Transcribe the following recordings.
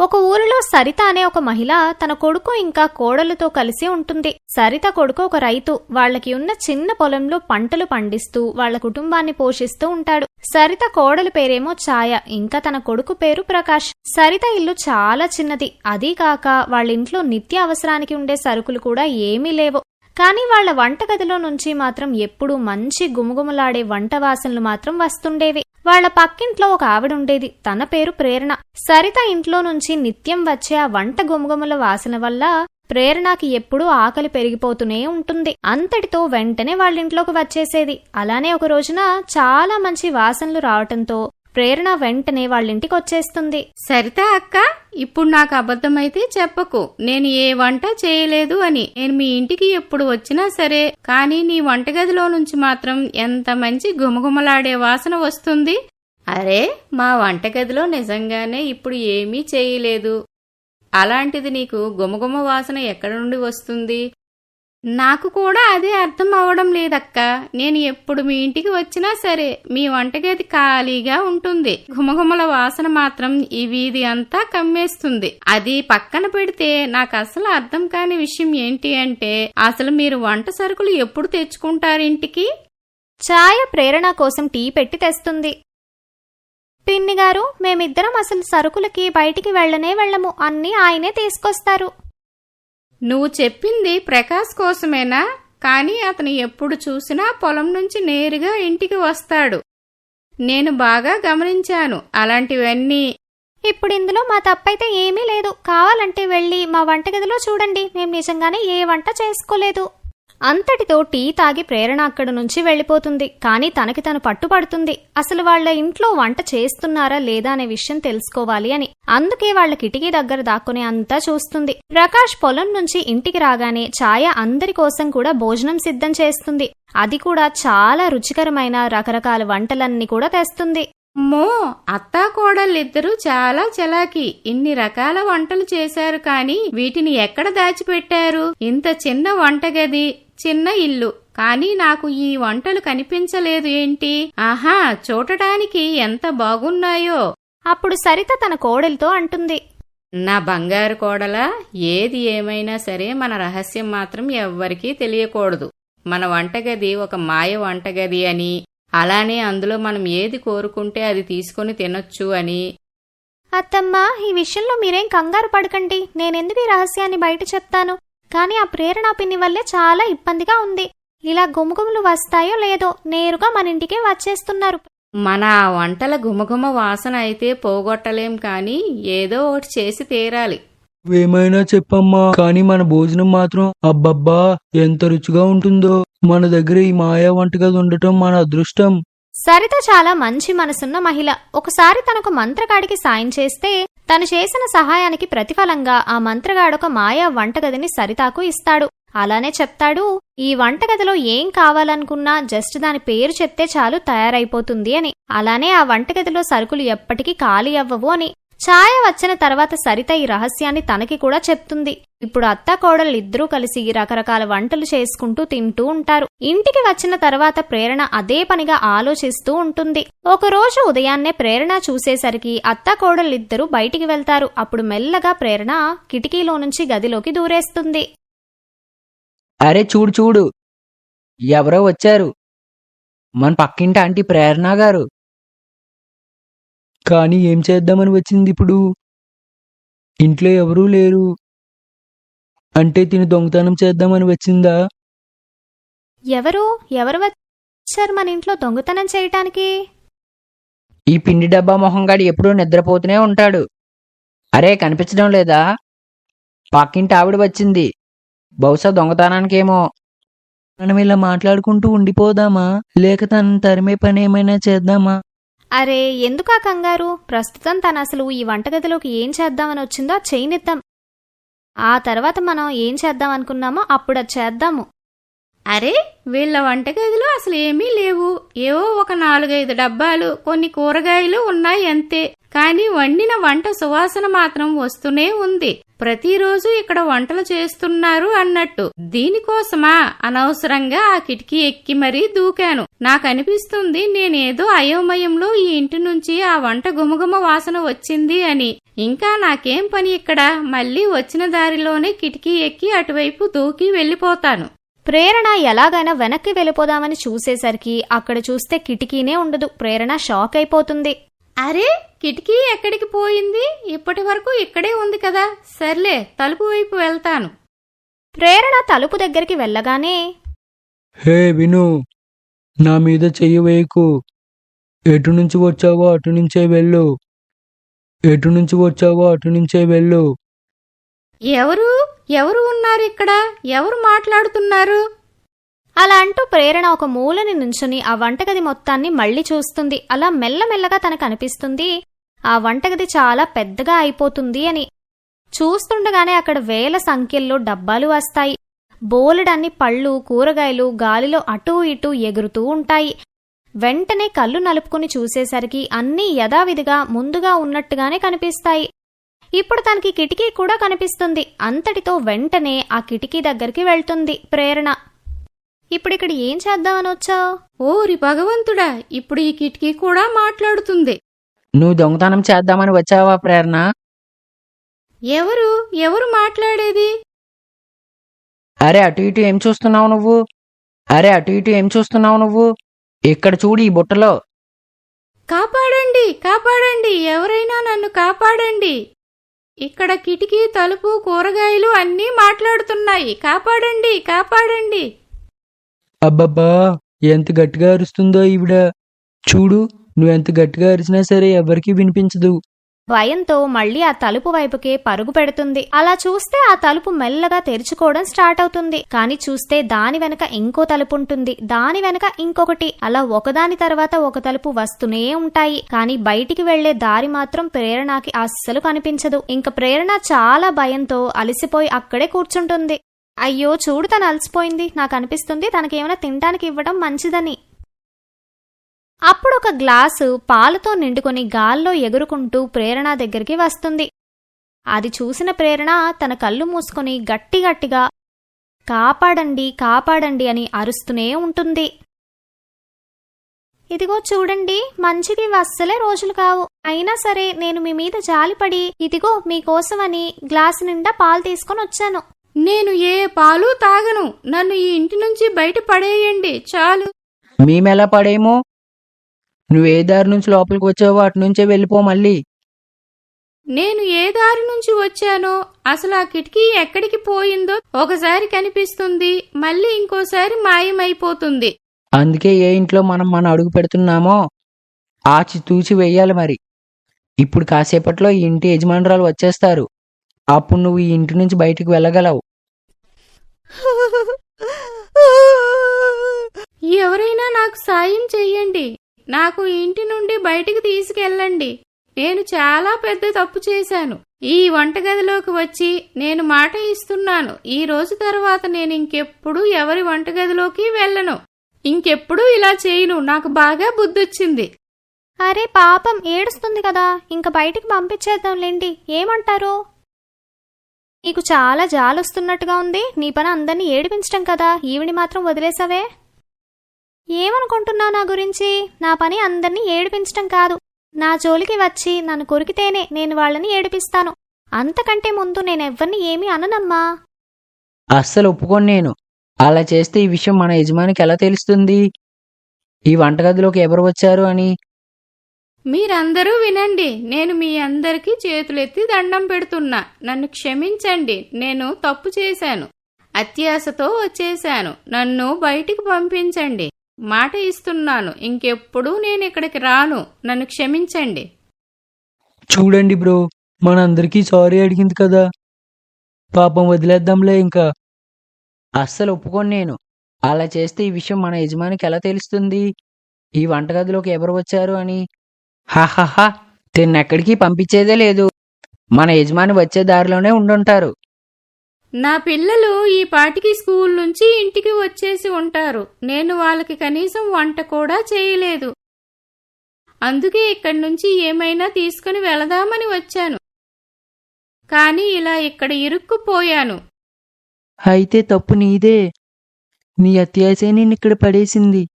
ఒక ఊరిలో సరిత అనే ఒక మహిళ తన కొడుకు ఇంకా కోడలతో కలిసి ఉంటుంది. సరిత కొడుకు ఒక రైతు. వాళ్ళకి ఉన్న చిన్న పొలంలో పంటలు పండిస్తూ వాళ్ళ కుటుంబాన్ని పోషిస్తూ ఉంటాడు. సరిత కోడలు పేరేమో ఛాయ. ఇంకా తన కొడుకు పేరు ప్రకాష్. సరిత ఇల్లు చాలా చిన్నది. అదీ కాక వాళ్ళ ఇంట్లో నిత్య అవసరానికి ఉండే సరుకులు కూడా ఏమీ లేవు. కానీ వాళ్ళ వంటగదిలో నుంచి మాత్రం ఎప్పుడూ మంచి గుమగుమలాడే వంట వాసనలు మాత్రం వస్తుండేవి. వాళ్ళ పక్కింట్లో ఒక ఆవిడ ఉండేది. తన పేరు ప్రేరణ. సరిత ఇంట్లో నుంచి నిత్యం వచ్చే ఆ వంట గుమగుమల వాసన వల్ల ప్రేరణకి ఎప్పుడూ ఆకలి పెరిగిపోతూనే ఉంటుంది. అంతటితో వెంటనే వాళ్ళ ఇంట్లోకి వచ్చేసేది. అలానే ఒక రోజున చాలా మంచి వాసనలు రావటంతో ప్రేరణ వెంటనే వాళ్ళింటికి వచ్చేస్తుంది సరితే అక్క ఇప్పుడు నాకు అబద్ధమైతే చెప్పకు. నేను ఏ వంట చేయలేదు అని. నేను మీ ఇంటికి ఎప్పుడు వచ్చినా సరే. కానీ నీ వంటగదిలో నుంచి మాత్రం ఎంత మంచి గుమగుమలాడే వాసన వస్తుంది. అరే మా వంటగదిలో నిజంగానే ఇప్పుడు ఏమీ చేయలేదు. అలాంటిది నీకు గుమగుమ వాసన ఎక్కడి నుండి వస్తుంది? నాకు కూడా అదే అర్థం అవడం లేదక్క. నేను ఎప్పుడు మీ ఇంటికి వచ్చినా సరే మీ వంటగది ఖాళీగా ఉంటుంది. ఘుమఘుమల వాసన మాత్రం ఈ వీధి అంతా కమ్మేస్తుంది. అది పక్కన పెడితే నాకు అసలు అర్థం కాని విషయం ఏంటి అంటే అసలు మీరు వంట సరుకులు ఎప్పుడు తెచ్చుకుంటారు ఇంటికి? ఛాయ ప్రేరణ కోసం టీ పెట్టి తెస్తుంది. పిన్ని గారు మేమిద్దరం అసలు సరుకులకి బయటికి వెళ్ళనే వెళ్ళము. అన్నీ ఆయనే తీసుకొస్తారు. నువ్వు చెప్పింది ప్రకాష్ కోసమేనా? కానీ అతను ఎప్పుడు చూసినా పొలం నుంచి నేరుగా ఇంటికి వస్తాడు. నేను బాగా గమనించాను. అలాంటివన్నీ. ఇప్పుడు ఇందులో మా తప్పైతే ఏమీ లేదు. కావాలంటే వెళ్ళి మా వంటగదిలో చూడండి. మేము నిజంగానే ఏ వంట చేసుకోలేదు. అంతటితో టీ తాగి ప్రేరణ అక్కడ నుంచి వెళ్ళిపోతుంది. కానీ తనకి తను పట్టుపడుతుంది అసలు వాళ్ళ ఇంట్లో వంట చేస్తున్నారా లేదా అనే విషయం తెలుసుకోవాలి అని. అందుకే వాళ్ళ కిటికీ దగ్గర దాక్కుని అంతా చూస్తుంది. ప్రకాష్ పొలం నుంచి ఇంటికి రాగానే ఛాయ అందరి కోసం కూడా భోజనం సిద్ధం చేస్తుంది. అది కూడా చాలా రుచికరమైన రకరకాల వంటలన్నీ కూడా తెస్తుంది. మో అత్తా కోడళ్ళిద్దరూ చాలా చలాకి. ఇన్ని రకాల వంటలు చేశారు కానీ వీటిని ఎక్కడ దాచిపెట్టారు? ఇంత చిన్న వంటగది. చిన్న ఇల్లు. కానీ నాకు ఈ వంటలు కనిపించలేదు ఏంటి? ఆహా చూడటానికి ఎంత బాగున్నాయో. అప్పుడు సరిత తన కోడలితో అంటుంది. నా బంగారు కోడలా ఏది ఏమైనా సరే మన రహస్యం మాత్రం ఎవ్వరికీ తెలియకూడదు. మన వంటగది ఒక మాయ వంటగది అని అలానే అందులో మనం ఏది కోరుకుంటే అది తీసుకొని తినొచ్చు అని. అత్తమ్మా ఈ విషయంలో మీరేం కంగారు పడకండి. నేనెందుకు ఈ రహస్యాన్ని బయట చెప్తాను? కానీ ఆ ప్రేరణ పిన్ని వల్లే చాలా ఇబ్బందిగా ఉంది. ఇలా గుమగుమలు వస్తాయో లేదో నేరుగా మన ఇంటికే వచ్చేస్తున్నారు. మన ఆ వంటల గుమగుమ వాసన అయితే పోగొట్టలేం కానీ ఏదో ఒకటి చేసి తీరాలి. ఏమైనా చెప్పమ్మా కానీ మన భోజనం మాత్రం అబ్బబ్బా ఎంత రుచిగా ఉంటుందో. మన దగ్గర ఈ మాయా వంటగది ఉండటం మన అదృష్టం. సరిత చాలా మంచి మనసున్న మహిళ. ఒకసారి తనకు మంత్రగాడికి సాయం చేస్తే తను చేసిన సహాయానికి ప్రతిఫలంగా ఆ మంత్రగాడొక మాయా వంటగదిని సరితాకు ఇస్తాడు. అలానే చెప్తాడు ఈ వంటగదిలో ఏం కావాలనుకున్నా జస్ట్ దాని పేరు చెప్తే చాలు తయారైపోతుంది అని. అలానే ఆ వంటగదిలో సరుకులు ఎప్పటికీ ఖాళీ అవ్వవు అని. ఛాయ వచ్చిన తర్వాత సరిత ఈ రహస్యాన్ని తనకి కూడా చెప్తుంది. ఇప్పుడు అత్త కోడలు ఇద్దరూ కలిసి రకరకాల వంటలు చేసుకుంటూ తింటూ ఉంటారు. ఇంటికి వచ్చిన తర్వాత ప్రేరణ అదే పనిగా ఆలోచిస్తూ ఉంటుంది. ఒకరోజు ఉదయాన్నే ప్రేరణ చూసేసరికి అత్త కోడలిద్దరూ బయటికి వెళ్తారు. అప్పుడు మెల్లగా ప్రేరణ కిటికీలో నుంచి గదిలోకి దూరేస్తుంది. అరే చూడు చూడు ఎవరో వచ్చారు. మన పక్కింటి ఆంటీ ప్రేరణ గారు. కానీ ఏం చేద్దామని వచ్చింది ఇప్పుడు? ఇంట్లో ఎవరూ లేరు. అంటే తిని దొంగతనం చేద్దామని వచ్చిందా? ఎవరు? ఎవరు వచ్చారు మన ఇంట్లో దొంగతనం చేయటానికి? ఈ పిండి డబ్బా మొహంగాడు ఎప్పుడూ నిద్రపోతూనే ఉంటాడు. అరే కనిపించడం లేదా? పక్కింటి ఆవిడ వచ్చింది. బహుశా దొంగతనానికేమో. మనం ఇలా మాట్లాడుకుంటూ ఉండిపోదామా? లేక తను తరిమే పని ఏమైనా చేద్దామా? అరే ఎందుకా కంగారు? ప్రస్తుతం తను అసలు ఈ వంటగదిలోకి ఏం చేద్దామని వచ్చిందో చేయనిద్దాం. ఆ తర్వాత మనం ఏం చేద్దాం అనుకున్నామో అప్పుడు అది చేద్దాము. అరే వీళ్ళ వంటగదిలో అసలు ఏమీ లేవు. ఏవో ఒక నాలుగైదు డబ్బాలు కొన్ని కూరగాయలు ఉన్నాయి అంతే. కానీ వండిన వంట సువాసన మాత్రం వస్తూనే ఉంది. ప్రతిరోజు ఇక్కడ వంటలు చేస్తున్నారు అన్నట్టు. దీనికోసమా? అనవసరంగా ఆ కిటికీ ఎక్కి మరీ దూకాను. నాకనిపిస్తుంది నేనేదో అయోమయంలో ఈ ఇంటి నుంచి ఆ వంట గుమగుమ వాసన వచ్చింది అని. ఇంకా నాకేం పని ఇక్కడ? మళ్ళీ వచ్చిన దారిలోనే కిటికీ ఎక్కి అటువైపు దూకి వెళ్ళిపోతాను. ప్రేరణ ఎలాగైనా వెనక్కి వెళ్ళిపోదామని చూసేసరికి అక్కడ చూస్తే కిటికీనే ఉండదు. ప్రేరణ షాక్ అయిపోతుంది. అరే కిటికీ ఎక్కడికి పోయింది? ఇప్పటి వరకు ఇక్కడే ఉంది కదా. సర్లే తలుపు వైపు వెళ్తాను. ప్రేరణ తలుపు దగ్గరికి వెళ్ళగానే హే విను నా మీద చెయ్యి వేయకు. ఎటు నుంచి వచ్చావో అటు నుంచే వెళ్ళు. ఎటు నుంచి వచ్చావో అటు నుంచే వెళ్ళు. ఎవరు? ఎవరు ఉన్నారు ఇక్కడ? ఎవరు మాట్లాడుతున్నారు? అలా అంటూ ప్రేరణ ఒక మూలని నుంచుని ఆ వంటగది మొత్తాన్ని మళ్ళీ చూస్తుంది. అలా మెల్లమెల్లగా తనకు అనిపిస్తుంది ఆ వంటగది చాలా పెద్దగా అయిపోతుంది అని. చూస్తుండగానే అక్కడ వేల సంఖ్యల్లో డబ్బాలు వస్తాయి. బోలెడన్ని పళ్ళు కూరగాయలు గాలిలో అటూ ఇటూ ఎగురుతూ ఉంటాయి. వెంటనే కళ్ళు నలుపుకుని చూసేసరికి అన్నీ యథావిధిగా ముందుగా ఉన్నట్టుగానే కనిపిస్తాయి. ఇప్పుడు తనకి కిటికీ కూడా కనిపిస్తుంది. అంతటితో వెంటనే ఆ కిటికీ దగ్గరికి వెళ్తుంది ప్రేరణ. ఇప్పుడు ఇక్కడ ఏం చేద్దామని వచ్చావు? ఓరి భగవంతుడా ఇప్పుడు ఈ కిటికీ కూడా మాట్లాడుతుంది. నువ్వు దొంగతనం చేద్దామని వచ్చావా ప్రేరణ? ఎవరు? ఎవరు మాట్లాడేది? అరే అటు ఇటు ఏం చూస్తున్నావు నువ్వు? అరే అటు ఇటు ఏం చూస్తున్నావు నువ్వు? ఇక్కడ చూడు ఈ బుట్టలో. కాపాడండి కాపాడండి ఎవరైనా నన్ను కాపాడండి. ఇక్కడ కిటికీ తలుపు కూరగాయలు అన్నీ మాట్లాడుతున్నాయి. కాపాడండి కాపాడండి. అబ్బబ్బా ఎంత గట్టిగా అరుస్తుందో ఈవిడ. చూడు నువ్వెంత గట్టిగా అరిచినా సరే ఎవరికీ వినిపించదు. భయంతో మళ్ళీ ఆ తలుపు వైపుకే పరుగు పెడుతుంది. అలా చూస్తే ఆ తలుపు మెల్లగా తెరుచుకోవడం స్టార్ట్ అవుతుంది. కానీ చూస్తే దాని వెనక ఇంకో తలుపు ఉంటుంది. దాని వెనక ఇంకొకటి. అలా ఒకదాని తర్వాత ఒక తలుపు వస్తూనే ఉంటాయి. కానీ బయటికి వెళ్ళే దారి మాత్రం ప్రేరణకి అస్సలు కనిపించదు. ఇంక ప్రేరణ చాలా భయంతో అలసిపోయి అక్కడే కూర్చుంటుంది. అయ్యో చూడు తను అలసిపోయింది. నాకు అనిపిస్తుంది తనకేమైనా తినడానికి ఇవ్వడం మంచిదని. అప్పుడు ఒక గ్లాసు పాలతో నిండుకొని గాల్లో ఎగురుకుంటూ ప్రేరణ దగ్గరికి వస్తుంది. అది చూసిన ప్రేరణ తన కళ్ళు మూసుకొని గట్టి గట్టిగా కాపాడండి కాపాడండి అని అరుస్తూనే ఉంటుంది. ఇదిగో చూడండి మంచికి అస్సలే రోజులు కావు. అయినా సరే నేను మీ మీద జాలిపడి ఇదిగో మీకోసమని గ్లాసు నిండా పాలు తీసుకొని వచ్చాను. నేను ఏ పాలు తాగను. నన్ను ఈ ఇంటి నుంచి బయట పడేయండి. చాలు. మేమెలా పడేమో? నువ్వు ఏ దారి నుంచి లోపలికి వచ్చావో అటు నుంచే వెళ్ళిపో మళ్ళీ. నేను ఏ దారి నుంచి వచ్చానో? అసలు ఆ కిటికీ ఎక్కడికి పోయిందో ఒకసారి కనిపిస్తుంది. మళ్ళీ ఇంకోసారి మాయమైపోతుంది. అందుకే ఏ ఇంట్లో మనం మన అడుగు పెడుతున్నామో ఆచి తూచి వెయ్యాలి మరి. ఇప్పుడు కాసేపట్లో ఈ ఇంటి యజమానురాలు వచ్చేస్తారు. అప్పుడు నువ్వు ఈ ఇంటి నుంచి బయటికి వెళ్ళగలవు. ఎవరైనా నాకు సాయం చెయ్యండి. నాకు ఇంటి నుండి బయటికి తీసుకెళ్ళండి. నేను చాలా పెద్ద తప్పు చేశాను. ఈ వంటగదిలోకి వచ్చి నేను మాట ఇస్తున్నాను. ఈ రోజు తర్వాత నేను ఇంకెప్పుడు ఎవరి వంటగదిలోకి వెళ్ళను. ఇంకెప్పుడు ఇలా చేయను. నాకు బాగా బుద్ధొచ్చింది. అరే పాపం ఏడుస్తుంది కదా. ఇంక బయటికి పంపించేద్దాంలేండి. ఏమంటారు? నీకు చాలా జాలొస్తున్నట్టుగా ఉంది. నీ పని అందరినీ ఏడిపించటం కదా. ఈవిని మాత్రం వదిలేసావే? ఏమనుకుంటున్నావు నా గురించి? నా పని అందరినీ ఏడిపించటం కాదు. నా జోలికి వచ్చి నన్ను కొరికితేనే నేను వాళ్ళని ఏడిపిస్తాను. అంతకంటే ముందు నేనెవ్వరిని ఏమీ అననమ్మా. అస్సలు ఒప్పుకోను నేను. అలా చేస్తే ఈ విషయం మన యజమానికి ఎలా తెలుస్తుంది? ఈ వంటగదిలోకి ఎవరు వచ్చారు అని మీరందరూ వినండి నేను మీ అందరికీ చేతులెత్తి దండం పెడుతున్నా. నన్ను క్షమించండి నేను తప్పు చేశాను. అత్యాశతో వచ్చేశాను. నన్ను బయటికి పంపించండి. మాట ఇస్తున్నాను ఇంకెప్పుడు నేను ఇక్కడికి రాను. నన్ను క్షమించండి. చూడండి బ్రో మనందరికీ సారీ అడిగింది కదా. పాపం వదిలేద్దాంలే ఇంకా. అస్సలు ఒప్పుకోను నేను. అలా చేస్తే ఈ విషయం మన యజమానికి ఎలా తెలుస్తుంది? ఈ వంటగదిలోకి ఎవరు వచ్చారు అని హాహాహా తిన్నెక్కడికి పంపించేదే లేదు. మన యజమాని వచ్చే దారిలోనే ఉండుంటారు. నా పిల్లలు ఈ పాటికి స్కూల్ నుంచి ఇంటికి వచ్చేసి ఉంటారు. నేను వాళ్ళకి కనీసం వంట కూడా చేయలేదు. అందుకే ఇక్కడి నుంచి ఏమైనా తీసుకుని వెళదామని వచ్చాను. కానీ ఇలా ఇక్కడ ఇరుక్కుపోయాను. అయితే తప్పు నీదే. నీ అత్యాశే నిన్ను ఇక్కడ పడేసింది.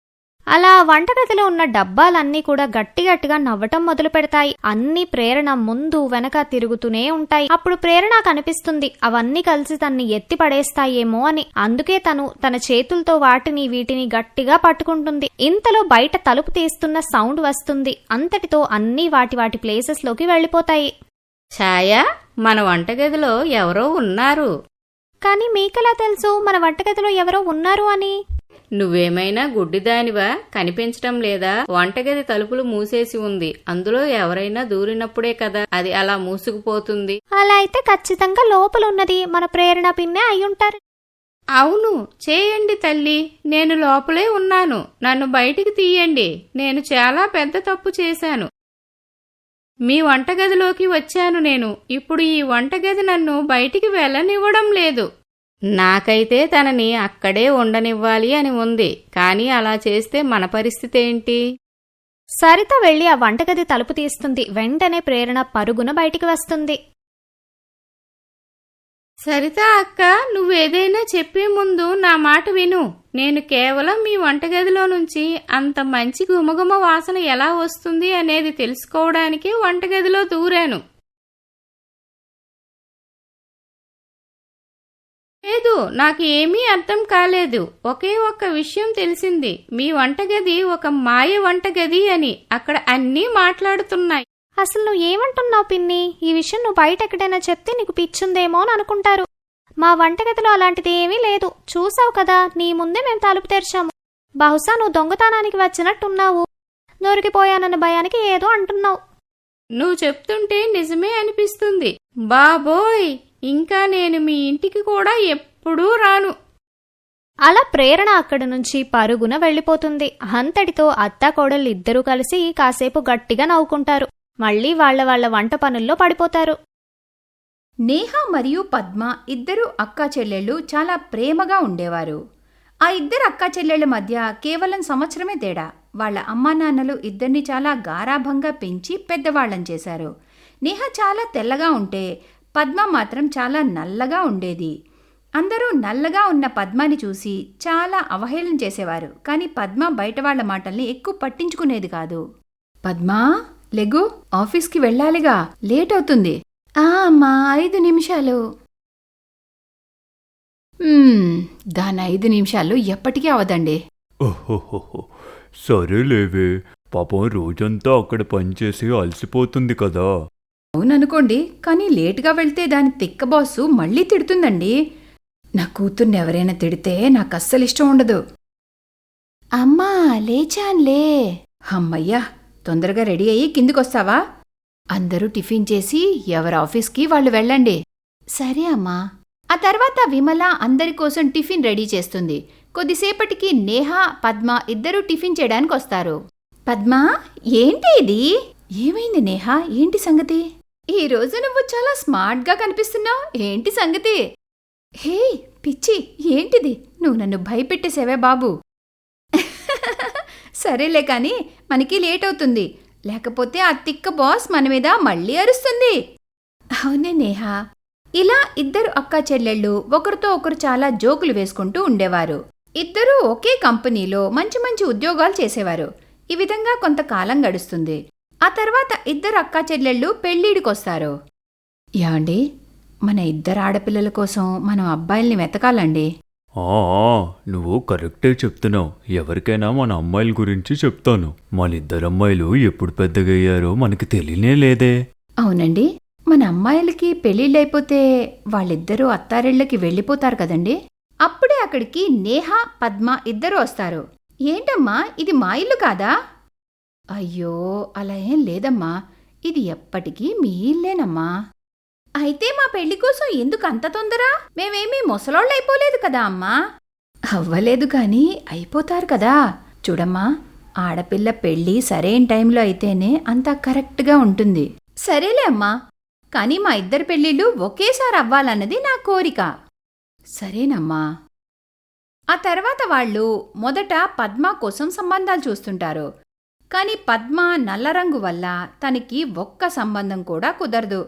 అలా వంటగదిలో ఉన్న డబ్బాలన్నీ కూడా గట్టి గట్టిగా నవ్వటం మొదలు పెడతాయి. అన్ని ప్రేరణ ముందు వెనక తిరుగుతూనే ఉంటాయి. అప్పుడు ప్రేరణ కనిపిస్తుంది. అవన్నీ కలిసి తన్ని ఎత్తి పడేస్తాయేమో అని. అందుకే తను తన చేతులతో వాటిని వీటిని గట్టిగా పట్టుకుంటుంది. ఇంతలో బయట తలుపు తీస్తున్న సౌండ్ వస్తుంది. అంతటితో అన్నీ వాటి వాటి ప్లేసెస్లోకి వెళ్ళిపోతాయి. ఛాయ మన వంటగదిలో ఎవరో ఉన్నారు. కానీ మీకెలా తెలుసు? మన వంటగదిలో ఎవరో ఉన్నారు అని. నువ్వేమైనా గుడ్డిదానివా? కనిపించటం లేదా? వంటగది తలుపులు మూసేసి ఉంది. అందులో ఎవరైనా దూరినప్పుడే కదా అది అలా మూసుకుపోతుంది. అలా అయితే ఖచ్చితంగా లోపల ఉన్నది మన ప్రేరణ పిన్నే అయ్యుంటారు. అవును. చేయండి తల్లి. నేను లోపలే ఉన్నాను. నన్ను బయటికి తీయండి. నేను చాలా పెద్ద తప్పు చేశాను. మీ వంటగదిలోకి వచ్చాను నేను. ఇప్పుడు ఈ వంటగది నన్ను బయటికి వెళ్ళనివ్వడం లేదు. నాకైతే తనని అక్కడే ఉండనివ్వాలి అని ఉంది. కానీ అలా చేస్తే మన పరిస్థితి ఏంటి? సరిత వెళ్ళి ఆ వంటగది తలుపు తీస్తుంది. వెంటనే ప్రేరణ పరుగున బయటికి వస్తుంది. సరిత అక్క నువ్వేదైనా చెప్పే ముందు నా మాట విను. నేను కేవలం మీ వంటగదిలో నుంచి అంత మంచి గుమగుమ వాసన ఎలా వస్తుంది అనేది తెలుసుకోవడానికి వంటగదిలో దూరాను. లేదు నాకు ఏమీ అర్థం కాలేదు. ఒకే ఒక్క విషయం తెలిసింది. మీ వంటగది ఒక మాయ వంటగది అని అక్కడ అన్నీ మాట్లాడుతున్నాయి. అసలు నువ్వు ఏమంటున్నావు పిన్ని? ఈ విషయం నువ్వు బయట ఎక్కడైనా చెప్తే నీకు పిచ్చుందేమో అని అనుకుంటారు. మా వంటగదిలో అలాంటిది ఏమీ లేదు. చూసావు కదా నీ ముందే మేము తలుపు తెరిచాము. బహుశా నువ్వు దొంగతనానికి వచ్చినట్టున్నావు. దొరికిపోయానన్న భయానికి ఏదో అంటున్నావు. నువ్వు చెప్తుంటే నిజమే అనిపిస్తుంది. బాబోయ్! ఇంకా నేను మీ ఇంటికి కూడా ఎప్పుడూ రాను. అలా ప్రేరణ అక్కడి నుంచి పరుగున వెళ్ళిపోతుంది. అంతటితో అత్త కోడళ్ళు ఇద్దరూ కలిసి కాసేపు గట్టిగా నవ్వుకుంటారు. మళ్ళీ వాళ్ళ వాళ్ళ వంట పనుల్లో పడిపోతారు. నేహ మరియు పద్మ ఇద్దరు అక్కా చెల్లెళ్ళు చాలా ప్రేమగా ఉండేవారు. ఆ ఇద్దరు అక్కా చెల్లెళ్ళ మధ్య కేవలం సంవత్సరమే తేడా. వాళ్ళ అమ్మా నాన్నలు ఇద్దరిని చాలా గారాభంగా పెంచి పెద్దవాళ్ళం చేశారు. నేహ చాలా తెల్లగా ఉంటే పద్మ మాత్రం చాలా నల్లగా ఉండేది. అందరూ నల్లగా ఉన్న పద్మని చూసి చాలా అవహేళన చేసేవారు. కానీ పద్మ బయట వాళ్ళ మాటల్ని ఎక్కువ పట్టించుకునేది కాదు. పద్మా లెగు ఆఫీస్కి వెళ్ళాలిగా. లేట్ అవుతుంది. ఆ అమ్మా ఐదు నిమిషాలు. దాని ఐదు నిమిషాలు ఎప్పటికీ అవదండి. ఓహోహోహో సరేలేవే. పాపం రోజంతా అక్కడ పనిచేసి అలసిపోతుంది కదా. అవుననుకోండి కానీ లేటుగా వెళ్తే దాని తిక్క బాసు మళ్ళీ తిడుతుందండి. నా కూతుర్ని ఎవరైనా తిడితే నాకు అస్సలు ఇష్టం ఉండదు. అమ్మా లేచాన్లే. అమ్మయ్యా తొందరగా రెడీ అయ్యి కిందికొస్తావా? అందరూ టిఫిన్ చేసి ఎవరి ఆఫీస్కి వాళ్ళు వెళ్ళండి. సరే అమ్మా. ఆ తర్వాత విమల అందరి కోసం టిఫిన్ రెడీ చేస్తుంది. కొద్దిసేపటికి నేహ పద్మ ఇద్దరూ టిఫిన్ చేయడానికి వస్తారు పద్మ ఏంటి ఇది? ఏమైంది నేహ? ఏంటి సంగతి? ఈ రోజు నువ్వు చాలా స్మార్ట్గా కనిపిస్తున్నావు. ఏంటి సంగతి? హే పిచ్చి ఏంటిది? నువ్వు నన్ను భయపెట్టేసేవే బాబు. సరేలే కానీ మనకి లేట్ అవుతుంది. లేకపోతే ఆ తిక్క బాస్ మన మీద మళ్ళీ అరుస్తుంది. అవునే నేహా. ఇలా ఇద్దరు అక్క చెల్లెళ్ళు ఒకరితో ఒకరు చాలా జోకులు వేసుకుంటూ ఉండేవారు. ఇద్దరూ ఒకే కంపెనీలో మంచి మంచి ఉద్యోగాలు చేసేవారు. ఈ విధంగా కొంతకాలం గడుస్తుంది. ఆ తర్వాత ఇద్దరు అక్కా చెల్లెళ్ళు పెళ్ళిడికొస్తారు. యాండి మన ఇద్దరు ఆడపిల్లల కోసం మనం అబ్బాయిల్ని వెతకాలండి. నువ్వు కరెక్టే చెప్తున్నావు. ఎవరికైనా మన అమ్మాయిల గురించి చెప్తాను. మన ఇద్దరు అమ్మాయిలు ఎప్పుడు పెద్దగయ్యారో మనకి తెలియనే లేదే. అవునండి. మన అమ్మాయిలకి పెళ్ళిళ్ళైపోతే వాళ్ళిద్దరూ అత్తారిళ్ళకి వెళ్ళిపోతారు కదండి. అప్పుడే అక్కడికి నేహ పద్మ ఇద్దరు వస్తారు. ఏంటమ్మా ఇది మా ఇల్లు కాదా? అయ్యో అలా ఏం లేదమ్మా. ఇది ఎప్పటికీ మీ ఇల్లేనమ్మా. అయితే మా పెళ్ళి కోసం ఎందుకు అంత తొందర? మేమేమీ ముసలోళ్ళైపోలేదు కదా అమ్మా. అవ్వలేదు కానీ అయిపోతారు కదా. చూడమ్మా ఆడపిల్ల పెళ్ళి సరైన టైంలో అయితేనే అంతా కరెక్ట్గా ఉంటుంది. సరేలే అమ్మా. కానీ మా ఇద్దరి పెళ్ళిళ్ళు ఒకేసారి అవ్వాలన్నది నా కోరిక. సరేనమ్మా. ఆ తర్వాత వాళ్ళు మొదట పద్మ కోసం సంబంధాలు చూస్తుంటారు. కానీ పద్మ నల్ల రంగు వల్ల తనకి ఒక్క సంబంధం కూడా కుదరదు.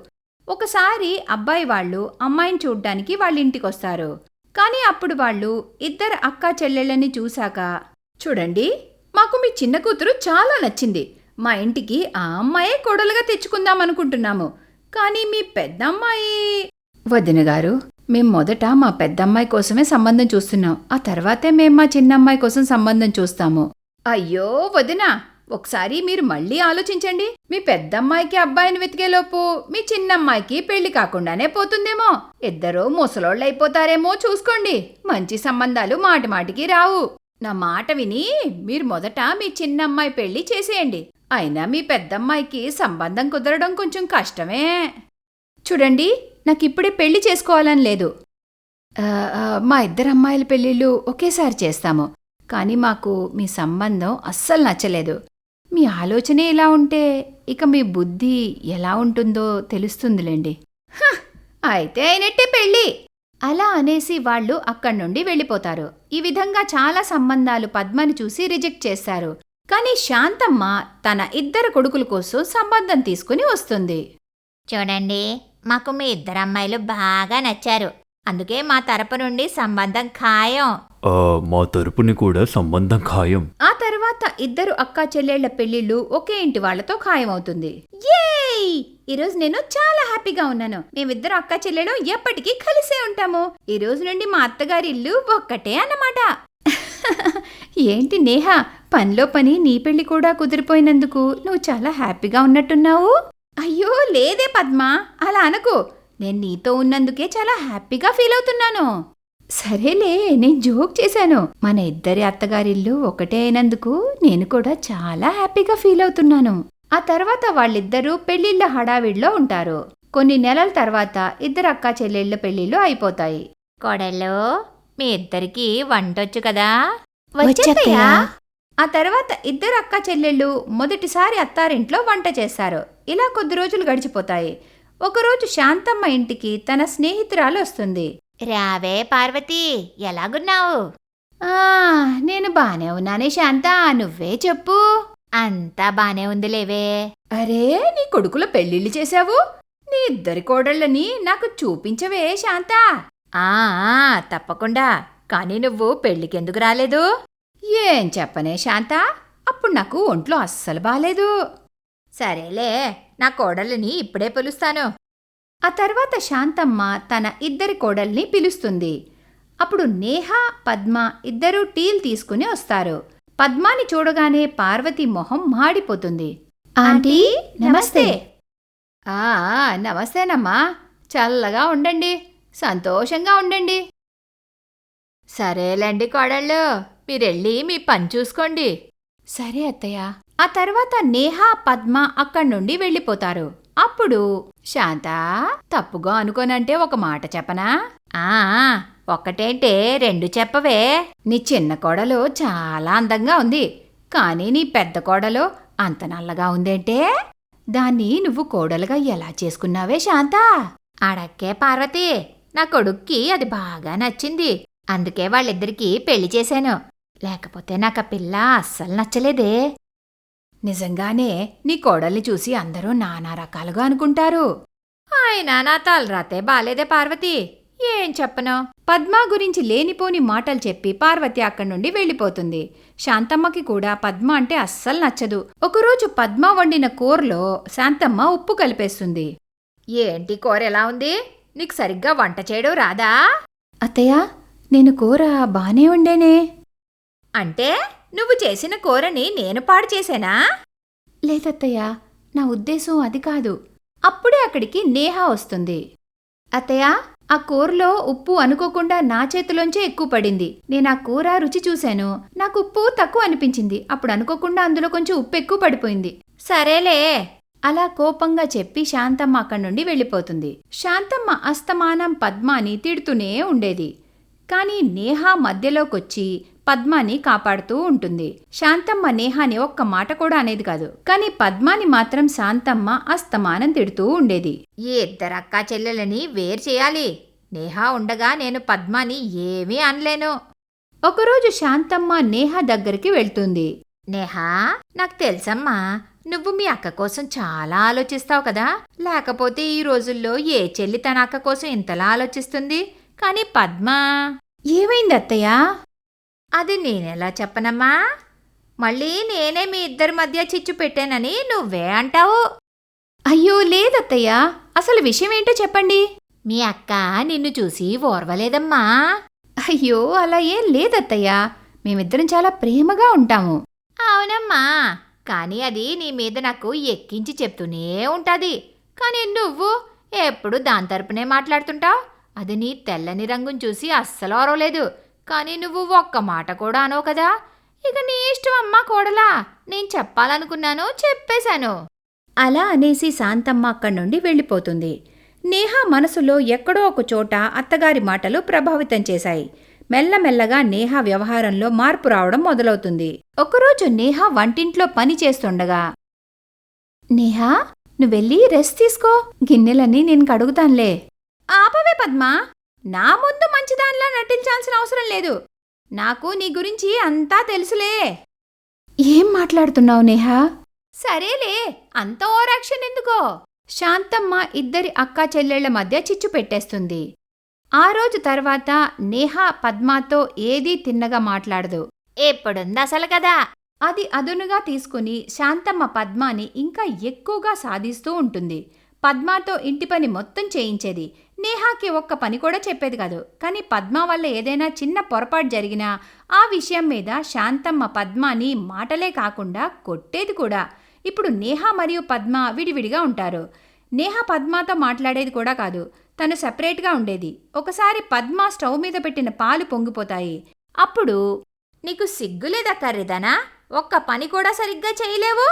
ఒకసారి అబ్బాయి వాళ్ళు అమ్మాయిని చూడ్డానికి వాళ్ళ ఇంటికొస్తారు. కానీ అప్పుడు వాళ్ళు ఇద్దరు అక్కా చెల్లెళ్ళని చూశాక చూడండి మాకు మీ చిన్న కూతురు చాలా నచ్చింది. మా ఇంటికి ఆ అమ్మాయే కొడలుగా తెచ్చుకుందాం అనుకుంటున్నాము. కానీ మీ పెద్దమ్మాయి వదిన గారు మేం మొదట మా పెద్దమ్మాయి కోసమే సంబంధం చూస్తున్నాం. ఆ తర్వాతే మేం మా చిన్నమ్మాయి కోసం సంబంధం చూస్తాము. అయ్యో వదినా ఒకసారి మీరు మళ్ళీ ఆలోచించండి. మీ పెద్దమ్మాయికి అబ్బాయిని వెతికేలోపు మీ చిన్నమ్మాయికి పెళ్ళి కాకుండానే పోతుందేమో. ఇద్దరూ ముసలోళ్ళైపోతారేమో చూసుకోండి. మంచి సంబంధాలు మాటిమాటికి రావు. నా మాట విని మీరు మొదట మీ చిన్నమ్మాయి పెళ్ళి చేసేయండి. అయినా మీ పెద్దమ్మాయికి సంబంధం కుదరడం కొంచెం కష్టమే. చూడండి నాకు ఇప్పుడే పెళ్ళి చేసుకోవాలని లేదు. మా ఇద్దరు అమ్మాయిల పెళ్ళిళ్ళు ఒకేసారి చేస్తాము. కానీ మాకు మీ సంబంధం అస్సలు నచ్చలేదు. మీ ఆలోచనే ఇలా ఉంటే ఇక మీ బుద్ధి ఎలా ఉంటుందో తెలుస్తుందిలేండి. అయితే అయినట్టే పెళ్ళి. అలా అనేసి వాళ్ళు అక్కడి నుండి వెళ్ళిపోతారు. ఈ విధంగా చాలా సంబంధాలు పద్మని చూసి రిజెక్ట్ చేశారు. కానీ శాంతమ్మ తన ఇద్దరు కొడుకుల కోసం సంబంధం తీసుకుని వస్తుంది. చూడండి మాకు మీ ఇద్దరు అమ్మాయిలు బాగా నచ్చారు. అందుకే మా తరపు నుండి సంబంధం ఖాయం. మా తరపుని కూడా సంబంధం ఖాయం. ఆ తర్వాత ఇద్దరు అక్కా చెల్లెళ్ళ పెళ్ళిళ్ళు ఒకే ఇంటి వాళ్ళతో ఖాయమవుతుంది. ఏయ్! ఈరోజు నేను చాలా హ్యాపీగా ఉన్నాను. మేమిద్దరు అక్కా చెల్లెలు ఎప్పటికీ కలిసే ఉంటాము. ఈ రోజు నుండి మా అత్తగారి ఇల్లు ఒక్కటే అన్నమాట. ఏంటి నేహ? పనిలో పని నీ పెళ్ళి కూడా కుదిరిపోయినందుకు నువ్వు చాలా హ్యాపీగా ఉన్నట్టున్నావు? అయ్యో లేదే పద్మ. అలా అనకు. నేను నీతో ఉన్నందుకే చాలా హ్యాపీగా ఫీల్ అవుతున్నాను. సరేలే నేను జోక్ చేశాను. మన ఇద్దరి అత్తగారిల్లు ఒకటే అయినందుకు నేను కూడా చాలా హ్యాపీగా ఫీల్ అవుతున్నాను. ఆ తర్వాత వాళ్ళిద్దరూ పెళ్ళిళ్ళ హడావిడిలో ఉంటారు. కొన్ని నెలల తర్వాత ఇద్దరు అక్కా చెల్లెళ్ళ పెళ్ళిళ్ళు అయిపోతాయి. కోడళ్ళు మీ ఇద్దరికి వంటొచ్చు కదా. ఆ తర్వాత ఇద్దరు అక్క చెల్లెళ్ళు మొదటిసారి అత్తారింట్లో వంట చేశారు ఇలా కొద్ది రోజులు గడిచిపోతాయి. ఒకరోజు శాంతమ్మ ఇంటికి తన స్నేహితురాలు వస్తుంది. రావే పార్వతి ఎలాగున్నావు? ఆ నేను బానే ఉన్నానే శాంత నువ్వే చెప్పు. అంతా బానే ఉందిలేవే. అరే నీ కొడుకుల పెళ్ళిళ్ళు చేశావు? నీ ఇద్దరి కోడళ్ళని నాకు చూపించవే శాంత. ఆ ఆ, తప్పకుండా. కానీ నువ్వు పెళ్ళికెందుకు రాలేదు? ఏం చెప్పనే శాంత? అప్పుడు నాకు ఒంట్లో అస్సలు బాలేదు. సరేలే నా కోడళ్ళని ఇప్పుడే పిలుస్తాను. ఆ తర్వాత శాంతమ్మ తన ఇద్దరి కోడల్ని పిలుస్తుంది. అప్పుడు నేహ పద్మ ఇద్దరూ టీలు తీసుకుని వస్తారు. పద్మాని చూడగానే పార్వతి మొహం మాడిపోతుంది. ఆంటీ నమస్తే. ఆ నమస్తేనమ్మా. చల్లగా ఉండండి. సంతోషంగా ఉండండి. సరేలేండి కోడళ్ళు మీరెళ్ళి మీ పని చూసుకోండి. సరే అత్తయ్య. ఆ తర్వాత నేహ పద్మ అక్కడి నుండి వెళ్ళిపోతారు. అప్పుడు శాంత తప్పుగా అనుకోనంటే ఒక మాట చెప్పనా? ఆ ఆ, ఒక్కటేంటే రెండు చెప్పవే. నీ చిన్న కోడలు చాలా అందంగా ఉంది. కానీ నీ పెద్ద కోడలు అంత నల్లగా ఉందేంటే? దాన్ని నువ్వు కోడలుగా ఎలా చేసుకున్నావే శాంత? అడక్కే పార్వతి నా కొడుక్కి అది బాగా నచ్చింది. అందుకే వాళ్ళిద్దరికీ పెళ్ళి చేశాను. లేకపోతే నాకు ఆ పిల్ల అస్సలు నచ్చలేదే. నిజంగానే నీ కోడల్ని చూసి అందరూ నానా రకాలుగా అనుకుంటారు. ఆయన నా తలరాతే బాలేదే పార్వతి. ఏం చెప్పను? పద్మ గురించి లేనిపోని మాటలు చెప్పి పార్వతి అక్కడి నుండి వెళ్ళిపోతుంది. శాంతమ్మకి కూడా పద్మ అంటే అస్సలు నచ్చదు. ఒకరోజు పద్మ వండిన కూరలో శాంతమ్మ ఉప్పు కలిపేస్తుంది. ఏంటి కూర ఎలా ఉంది? నీకు సరిగ్గా వంట చేయడం రాదా? అత్తయ్య నేను కూర బానే వండేనే. అంటే? నువ్వు చేసిన కూరని నేను పాడు చేశానా? లేదత్తయ్య నా ఉద్దేశం అది కాదు. అప్పుడే అక్కడికి నేహ వస్తుంది. అత్తయ్య ఆ కూరలో ఉప్పు అనుకోకుండా నా చేతిలోంచే ఎక్కువ పడింది. నేను ఆ కూర రుచి చూశాను. నాకు ఉప్పు తక్కువ అనిపించింది. అప్పుడు అనుకోకుండా అందులో కొంచెం ఉప్పు ఎక్కువ పడిపోయింది. సరేలే. అలా కోపంగా చెప్పి శాంతమ్మ అక్కడి నుండి వెళ్ళిపోతుంది. శాంతమ్మ అస్తమానం పద్మాని తిడుతూనే ఉండేది. కానీ నేహ మధ్యలోకొచ్చి పద్మాని కాపాడుతూ ఉంటుంది. శాంతమ్మ నేహాని ఒక్క మాట కూడా అనేది కాదు. కానీ పద్మాని మాత్రం శాంతమ్మ అస్తమానం తిడుతూ ఉండేది. ఈ ఇద్దరు అక్కా చెల్లెలని వేరు చేయాలి. నేహా ఉండగా నేను పద్మాని ఏమీ అనలేను. ఒకరోజు శాంతమ్మ నేహ దగ్గరికి వెళ్తుంది. నేహా నాకు తెలుసమ్మా నువ్వు మీ అక్క కోసం చాలా ఆలోచిస్తావు కదా. లేకపోతే ఈ రోజుల్లో ఏ చెల్లి తన అక్క కోసం ఇంతలా ఆలోచిస్తుంది? కానీ పద్మ. ఏమైంది అత్తయ్య అది నేనెలా చెప్పనమ్మా? మళ్ళీ నేనే మీ ఇద్దరి మధ్య చిచ్చు పెట్టానని నువ్వే అంటావు. అయ్యో లేదత్తయ్య. అసలు విషయం ఏంటో చెప్పండి. మీ అక్క నిన్ను చూసి ఓర్వలేదమ్మా. అయ్యో అలా ఏం లేదత్తయ్య. మేమిద్దరం చాలా ప్రేమగా ఉంటాము. అవునమ్మా. కానీ అది నీ మీద నాకు ఎక్కించి చెప్తూనే ఉంటాది. కానీ నువ్వు ఎప్పుడు దాని తరపునే మాట్లాడుతుంటావు? అది నీ తెల్లని రంగును చూసి అస్సలు ఓరవలేదు. కానీ నువ్వు ఒక్క మాట కూడా అనవు కదా. ఇక నీ ఇష్టం అమ్మా కోడలా. నేను చెప్పాలనుకున్నాను చెప్పేశాను. అలా అనేసి శాంతమ్మ అక్కడి నుండి వెళ్ళిపోతుంది. నేహ మనసులో ఎక్కడో ఒక చోట అత్తగారి మాటలు ప్రభావితం చేశాయి. మెల్లమెల్లగా నేహ వ్యవహారంలో మార్పు రావడం మొదలవుతుంది. ఒకరోజు నేహ వంటింట్లో పని చేస్తుండగా నేహా నువ్వెళ్ళి రెస్ట్ తీసుకో. గిన్నెలన్నీ నేను కడుగుతానులే. ఆపవే పద్మా. నా ముందు మంచిదానిలా నటించాల్సిన అవసరం లేదు. నాకు నీ గురించి అంతా తెలుసులే. ఏం మాట్లాడుతున్నావు నేహా? సరేలే అంత ఓరాక్షన్ ఎందుకో? శాంతమ్మ ఇద్దరి అక్కా చెల్లెళ్ళ మధ్య చిచ్చు పెట్టేస్తుంది. ఆ రోజు తర్వాత నేహ పద్మాతో ఏదీ తిన్నగా మాట్లాడదు. ఎప్పుడుంది అసలు కదా అది అదునుగా తీసుకుని శాంతమ్మ పద్మాని ఇంకా ఎక్కువగా సాధిస్తూ ఉంటుంది. పద్మాతో ఇంటి పని మొత్తం చేయించేది. నేహాకి ఒక్క పని కూడా చెప్పేది కాదు. కానీ పద్మ వల్ల ఏదైనా చిన్న పొరపాటు జరిగినా ఆ విషయం మీద శాంతమ్మ పద్మాని మాటలే కాకుండా కొట్టేది కూడా. ఇప్పుడు నేహ మరియు పద్మ విడివిడిగా ఉంటారు. నేహ పద్మతో మాట్లాడేది కూడా కాదు. తను సెపరేట్గా ఉండేది. ఒకసారి పద్మ స్టవ్ మీద పెట్టిన పాలు పొంగిపోతాయి. అప్పుడు నీకు సిగ్గులేదా కర్రిదానా? ఒక్క పని కూడా సరిగ్గా చేయలేవు?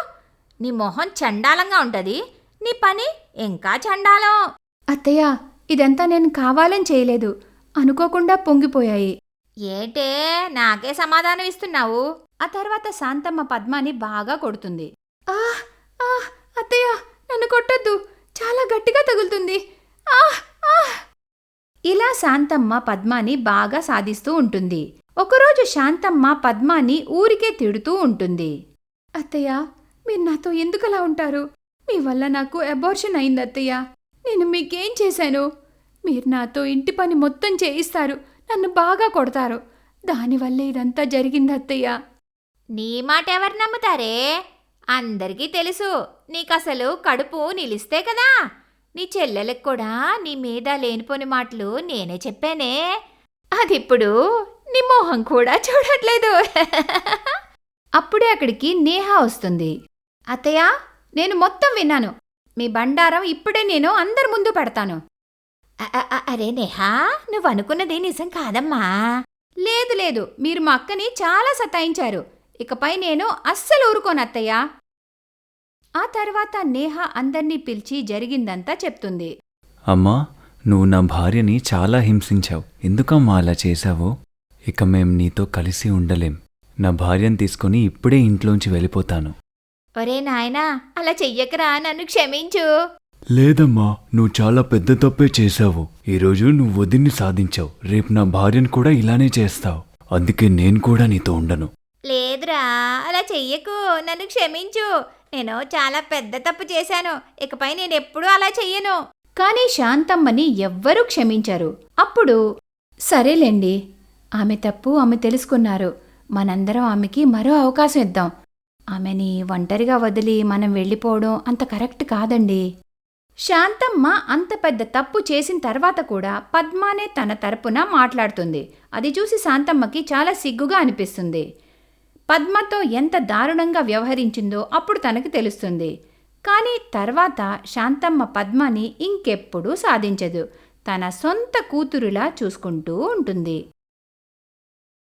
నీ మొహం చండాలంగా ఉంటుంది. నీ పని ఇంకా చండాలం. అత్తయ్య ఇదంతా నేను కావాలని చేయలేదు. అనుకోకుండా పొంగిపోయాయి. ఏంటే నాకే సమాధానం ఇస్తున్నావు. ఆ తర్వాత శాంతమ్మ పద్మాని బాగా కొడుతుంది. ఆహ్ ఆహ్ అత్తయ్య నన్ను కొట్టొద్దు. చాలా గట్టిగా తగులుతుంది. ఆహ్ ఆహ్ ఇలా శాంతమ్మ పద్మాని బాగా సాధిస్తూ ఉంటుంది. ఒకరోజు శాంతమ్మ పద్మాని ఊరికే తిడుతూ ఉంటుంది. అత్తయ్య మీరు నాతో ఎందుకలా ఉంటారు? మీ వల్ల నాకు అబార్షన్ అయింది అత్తయ్య. నేను మీకేం చేశాను? మీరు నాతో ఇంటి పని మొత్తం చేయిస్తారు నన్ను బాగా కొడతారు. దానివల్లే ఇదంతా జరిగింది అత్తయ్య. నీ మాట ఎవరు నమ్ముతారే? అందరికీ తెలుసు నీకసలు కడుపు నిలిస్తే కదా? నీ చెల్లెలకు కూడా నీ మీద లేనిపోని మాటలు నేనే చెప్పానే? అదిప్పుడు నీ మొహం కూడా చూడట్లేదు. అప్పుడే అక్కడికి నేహ వస్తుంది. అత్తయ్య నేను మొత్తం విన్నాను. మీ బండారం ఇప్పుడే నేను అందరి ముందు పెడతాను. అరే నేహా నువ్వు అనుకున్నది నిజం కాదమ్మా. లేదు లేదు. మీరు మా అక్కని చాలా సతాయించారు. ఇకపై నేను అస్సలు ఊరుకోను అత్తయ్య. ఆ తర్వాత నేహ అందర్నీ పిలిచి జరిగిందంతా చెప్తుంది. అమ్మా నువ్వు నా భార్యని చాలా హింసించావు. ఎందుకమ్మా అలా చేశావు? ఇక మేం నీతో కలిసి ఉండలేం. నా భార్యను తీసుకొని ఇప్పుడే ఇంట్లోంచి వెళ్ళిపోతాను. ఒరే నాయనా అలా చెయ్యకరా నన్ను క్షమించు. లేదమ్మా నువ్వు చాలా పెద్ద తప్పే చేశావు. ఈరోజు నువ్వు వదిన్ని సాధించావు. రేపు నా భార్యను కూడా ఇలానే చేస్తావు. అందుకే నేను కూడా నీతో ఉండను. లేదురా అలా చెయ్యకు నన్ను క్షమించు. నేను చాలా పెద్ద తప్పు చేశాను. ఇకపై నేను ఎప్పుడూ అలా చెయ్యను. కానీ శాంతమ్మని ఎవ్వరూ క్షమించరు. అప్పుడు సరేలేండి ఆమె తప్పు ఆమె తెలుసుకున్నారు. మనందరం ఆమెకి మరో అవకాశం ఇద్దాం. ఆమెని ఒంటరిగా వదిలి మనం వెళ్ళిపోవడం అంత కరెక్ట్ కాదండి. శాంతమ్మ అంత పెద్ద తప్పు చేసిన తర్వాత కూడా పద్మానే తన తరపున మాట్లాడుతుంది. అది చూసి శాంతమ్మకి చాలా సిగ్గుగా అనిపిస్తుంది. పద్మతో ఎంత దారుణంగా వ్యవహరించిందో అప్పుడు తనకు తెలుస్తుంది. కానీ తర్వాత శాంతమ్మ పద్మని ఇంకెప్పుడూ సాధించదు. తన సొంత కూతురులా చూసుకుంటూ ఉంటుంది.